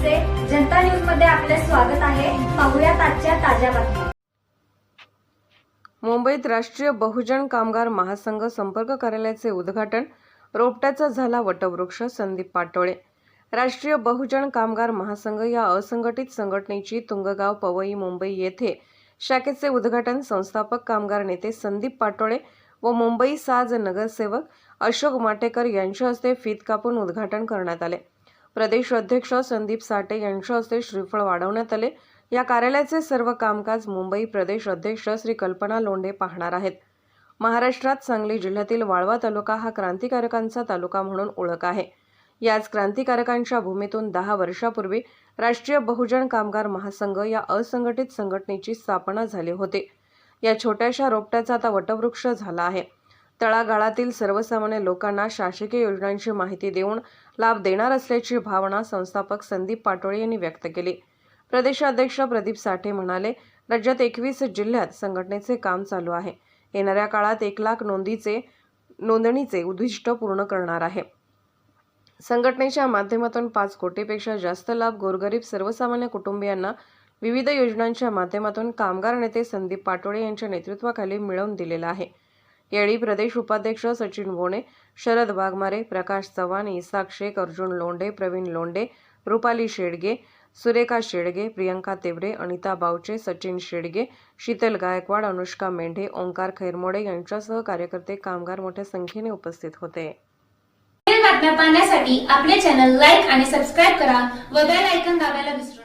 जनता न्यूजमध्ये आपले स्वागत आहे. पाहुयात आजच्या ताज्या बातम्या. मुंबईत राष्ट्रीय बहुजन कामगार महासंघ संपर्क कार्यालयाचे उद्घाटन रोपट्याचा झाला वटवृक्ष संदीप पाटोळे. राष्ट्रीय बहुजन कामगार महासंघ या असंघटित संघटनेची तुंगगाव पवई मुंबई येथे शाखेचे उद्घाटन संस्थापक कामगार नेते संदीप पाटोळे व मुंबई साज नगरसेवक अशोक माटेकर यांच्या हस्ते फीत कापून उद्घाटन करण्यात आले. प्रदेश अध्यक्ष संदीप साठे यांच्या हस्ते श्रीफळ वाढवण्यात आले. या कार्यालयाचे सर्व कामकाज मुंबई प्रदेश अध्यक्ष श्री कल्पना लोंढे पाहणार आहेत. महाराष्ट्रात सांगली जिल्ह्यातील वाळवा तालुका हा क्रांतिकारकांचा तालुका म्हणून ओळख आहे. याच क्रांतिकारकांच्या भूमीतून दहा वर्षापूर्वी राष्ट्रीय बहुजन कामगार महासंघ या असंघटित संघटनेची स्थापना झाली होती. या छोट्याशा रोपट्याचा आता वटवृक्ष झाला आहे. तळागाळातील सर्वसामान्य लोकांना शासकीय योजनांची माहिती देऊन लाभ देणार असल्याची भावना संस्थापक संदीप पाटोळे यांनी व्यक्त केली. प्रदेशाध्यक्ष प्रदीप साठे म्हणाले राज्यात एकवीस जिल्ह्यात संघटनेचे काम चालू आहे. येणाऱ्या काळात एक लाख नोंदीचे नोंदणीचे उद्दिष्ट पूर्ण करणार आहे. संघटनेच्या माध्यमातून पाच कोटीपेक्षा जास्त लाभ गोरगरीब सर्वसामान्य कुटुंबियांना विविध योजनांच्या माध्यमातून कामगार नेते संदीप पाटोळे यांच्या नेतृत्वाखाली मिळवून दिलेला आहे. यावेळी प्रदेश उपाध्यक्ष सचिन बोणे शरद वाघमारे प्रकाश चव्हाण इसाक शेख अर्जुन लोंढे प्रवीण लोंढे रुपाली शेडगे सुरेखा शेडगे प्रियंका तेवरे अनिता बावचे सचिन शेडगे शीतल गायकवाड अनुष्का मेंढे ओंकार खैरमोडे यांच्यासह कार्यकर्ते कामगार मोठ्या संख्येने उपस्थित होते. बातम्या पाहण्यासाठी आपले चॅनल लाईक आणि सबस्क्राईब करा व बेल ऐकन दाबायला विसरू